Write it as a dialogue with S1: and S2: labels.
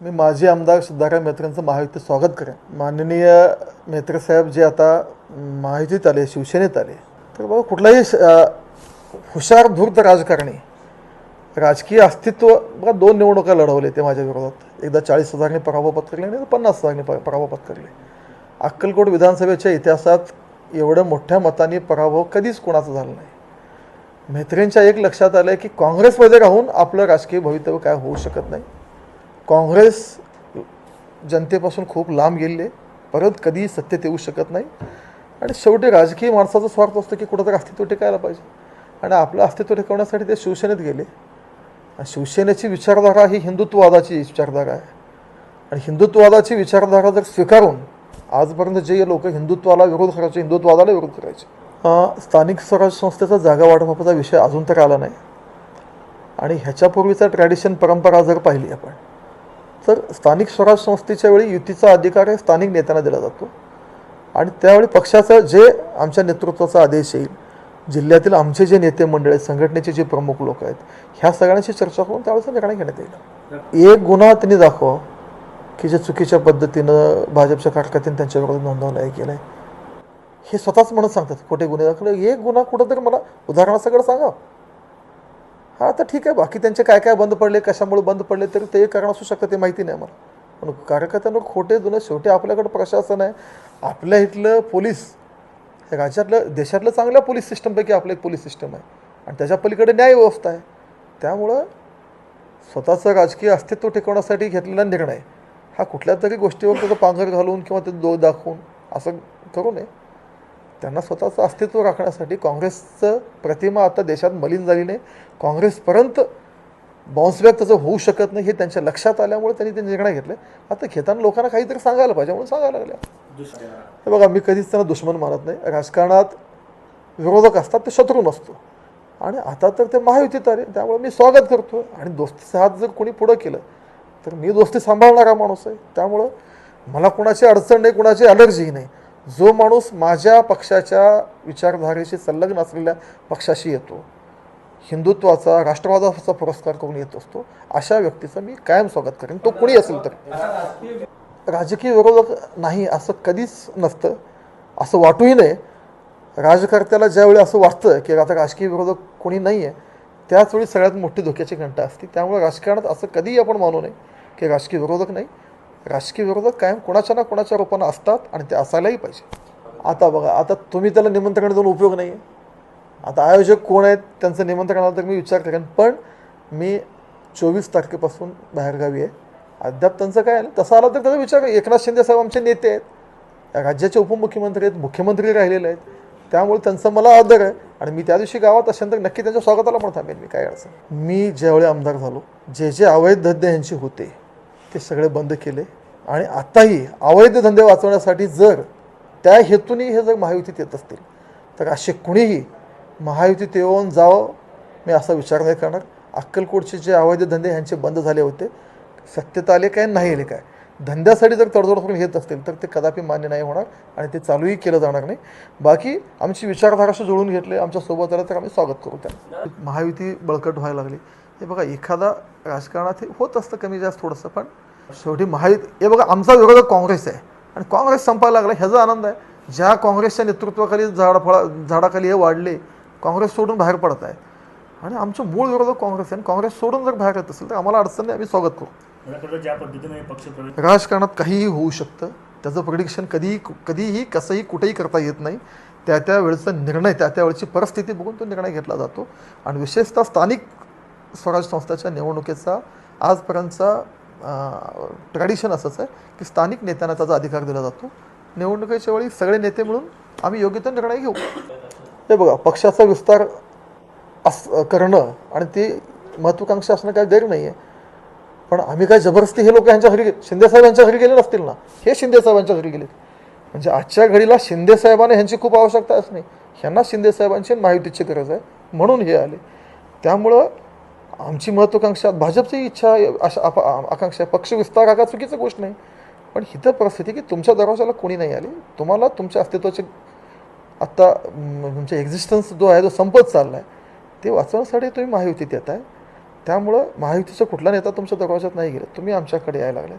S1: मी माजी आमदार सिद्धाराम मेत्रेंचं महायुतीत स्वागत करेन. माननीय मेत्रे साहेब जे आता महायुतीत आले शिवसेनेत आले तर बाबा कुठलाही हुशार धूर्त राजकारणी राजकीय अस्तित्व बघा दोन निवडणुका लढवले ते माझ्या विरोधात. एकदा चाळीस हजारने पराभव पत्करले आणि पन्नास हजारने प- पराभव पत्करले. अक्कलकोट विधानसभेच्या इतिहासात एवढं मोठ्या मताने पराभव कधीच कोणाचा झाला नाही. मेत्रेंच्या एक लक्षात आलं आहे की काँग्रेसमध्ये राहून आपलं राजकीय भवितव्य काय होऊ शकत नाही. काँग्रेस जनतेपासून खूप लांब गेले परत कधीही सत्तेत येऊ शकत नाही. आणि शेवटी राजकीय माणसाचा स्वार्थ असतो की कुठंतरी अस्तित्व टिकायला पाहिजे. आणि आपलं अस्तित्व टिकवण्यासाठी ते शिवसेनेत गेले. शिवसेनेची विचारधारा ही हिंदुत्ववादाची विचारधारा आहे. आणि हिंदुत्ववादाची विचारधारा जर स्वीकारून आजपर्यंत जे लोक हिंदुत्वाला विरोध करायचे हिंदुत्ववादाला विरोध करायचे स्थानिक स्वराज संस्थेचा जागा वाटपाचा विषय अजून तर आला नाही. आणि ह्याच्यापूर्वीचा ट्रॅडिशन परंपरा जर पाहिली आपण तर स्थानिक स्वराज संस्थेच्या वेळी युतीचा अधिकार हे स्थानिक नेत्यांना दिला जातो. आणि त्यावेळी पक्षाचं जे आमच्या नेतृत्वाचा आदेश येईल जिल्ह्यातील आमचे जे नेते मंडळ आहेत संघटनेचे जे प्रमुख लोक आहेत ह्या सगळ्यांशी चर्चा करून त्यावेळेचा निर्णय घेण्यात येईल. एक गुन्हा त्यांनी दाखवा की जे चुकीच्या पद्धतीनं भाजपच्या कार्यकर्त्यांनी त्यांच्याबरोबर नोंदवलं आहे केलं. आहे हे स्वतःच म्हणत सांगतात खोटे गुन्हे दाखवले एक गुन्हा कुठंतरी मला उदाहरणासकट सांगा. हा तर ठीक आहे बाकी त्यांचे काय काय बंद पडले कशामुळे बंद पडले तरी ते कारण असू शकतं ते माहिती नाही मला पण कार्यकर्त्यांना खोटे जुनं शेवटी आपल्याकडं प्रशासन आहे. आपल्या इथलं पोलीस हे राज्यातलं देशातलं चांगल्या पोलीस सिस्टमपैकी आपलं एक पोलीस सिस्टम आहे. आणि त्याच्या पलीकडे न्याय व्यवस्था आहे. त्यामुळं स्वतःचं राजकीय अस्तित्व टिकवण्यासाठी घेतलेला निर्णय हा कुठल्या तरी गोष्टीवर त्याचं पांघर घालून किंवा ते दो दाखवून असं करू नये. त्यांना स्वतःचं अस्तित्व राखण्यासाठी काँग्रेसचं प्रतिमा आता देशात मलिन झाली नाही काँग्रेसपर्यंत बाउन्सबॅक त्याचं होऊ शकत नाही हे त्यांच्या लक्षात आल्यामुळे त्यांनी ते निर्णय घेतले. आता घेताना लोकांना काहीतरी सांगायला पाहिजे म्हणून सांगायला लागल्या. हे बघा मी कधीच त्यांना दुश्मन मानत नाही. राजकारणात विरोधक असतात ते शत्रू नसतो. आणि आता तर ते महायुतीत आले त्यामुळे मी स्वागत करतो आणि दोस्तीचा हात जर कोणी पुढं केलं तर मी दोस्ती सांभाळणारा माणूस आहे. त्यामुळं मला कुणाची अडचण नाही कुणाची अलर्जीही नाही. जो माणूस माझ्या पक्षाच्या विचारधारेशी संलग्न असलेल्या पक्षाशी येतो हिंदुत्वाचा राष्ट्रवादाचा पुरस्कार करून येत असतो अशा व्यक्तीचं मी कायम स्वागत करेन. तो कुणी असेल तर. राजकीय विरोधक नाही असं कधीच नसतं असं वाटूही नये. राजकर्त्याला ज्यावेळी असं वाटतं की आता राजकीय विरोधक कोणी नाही आहे त्याचवेळी सगळ्यात मोठी धोक्याची घंटा असते. त्यामुळे राजकारणात असं कधीही आपण मानू नये की राजकीय विरोधक नाही. राजकीय विरोधक कायम कोणाच्या ना कोणाच्या रूपानं असतात आणि ते असायलाही पाहिजे. आता बघा आता तुम्ही त्याला निमंत्रण देऊन उपयोग नाही आहे आता आयोजक कोण आहेत त्यांचं निमंत्रण आलं तर मी विचार करेन. पण मी चोवीस तारखेपासून बाहेरगावी आहे. अद्याप त्यांचं काय आलं? तसं आलं तर त्याचा विचार एकनाथ शिंदे साहेब आमचे नेते आहेत. या राज्याचे उपमुख्यमंत्री आहेत मुख्यमंत्री राहिलेले आहेत. त्यामुळे त्यांचा मला आदर आहे आणि मी त्या दिवशी गावात असेल तर नक्की त्यांच्या स्वागताला पण थांबेन मी काय अडचण मी ज्यावेळी आमदार झालो जे जे अवैध धंदे यांचे होते ते सगळे बंद केले. आणि आत्ताही अवैध धंदे वाचवण्यासाठी जर त्या हेतूने हे जर महायुतीत येत असतील तर असे कुणीही महायुतीत येऊन जावं मी असा विचार नाही करणार. अक्कलकोटचे जे अवैध धंदे ह्यांचे बंद झाले होते सत्यता आले काय नाही आले काय? धंद्यासाठी जर तडजोड करून येत असतील तर ते कदापि मान्य नाही होणार आणि ते चालूही केलं जाणार नाही. बाकी आमची विचारधाराशी जुळून घेतले आमच्यासोबत आलं तर आम्ही स्वागत करू त्यांना. महायुती बळकट व्हायला लागली. हे बघा एखादा राजकारणात हे होत असतं कमी जास्त थोडंसं पण शेवटी महायुती हे बघा आमचा विरोधक काँग्रेस आहे. आणि काँग्रेस संपायला लागला ह्याचा आनंद आहे. ज्या काँग्रेसच्या नेतृत्वाखाली झाडाफळा झाडाखाली हे वाढले काँग्रेस सोडून बाहेर पडत आहे. आणि आमचं मूळ विरोधक काँग्रेस आहे. आणि काँग्रेस सोडून जर बाहेर येत असेल तर आम्हाला अडचण नाही आम्ही स्वागत करू.
S2: ज्या पद्धतीने
S1: राजकारणात काहीही होऊ शकतं. त्याचं प्रिडिक्शन कधीही कधीही कसंही कुठेही करता येत नाही. त्या त्या वेळेचा निर्णय त्या त्या वेळची परिस्थिती बघून तो निर्णय घेतला जातो. आणि विशेषतः स्थानिक स्वराज संस्थाच्या निवडणुकीचा आजपर्यंतचा ट्रॅडिशन असंच आहे की स्थानिक नेत्यांना त्याचा अधिकार दिला जातो. निवडणुकीच्या वेळी सगळे नेते मिळून आम्ही योग्य तो निर्णय घेऊ. हे बघा पक्षाचा विस्तार अस करणं आणि ती महत्त्वाकांक्षा असणं काही गैर नाही आहे पण आम्ही काय जबरदस्ती हे लोक यांच्या घरी गे शिंदे साहेबांच्या घरी गेले नसतील ना? हे शिंदे साहेबांच्या घरी गेले म्हणजे आजच्या घडीला शिंदे साहेबांना ह्यांची खूप आवश्यकता असणे ह्यांना शिंदे साहेबांची आणि गरज आहे म्हणून हे आले. त्यामुळं आमची महत्त्वाकांक्षा भाजपची इच्छा आहे, अशा आकांक्षा पक्ष विस्तार आगा चुकीचं चुकीची गोष्ट नाही. पण हिथं परिस्थिती की तुमच्या दरवाजाला कोणी नाही आली. तुम्हाला तुमच्या अस्तित्वाचे आत्ता म, एक्झिस्टन्स जो आहे जो संपत चालला आहे ते वाचवण्यासाठी तुम्ही महायुतीत येत आहे त्यामुळं महायुतीचा कुठला नेता तुमच्या दरवाजात नाही गेला? तुम्ही आमच्याकडे यायला लागलात.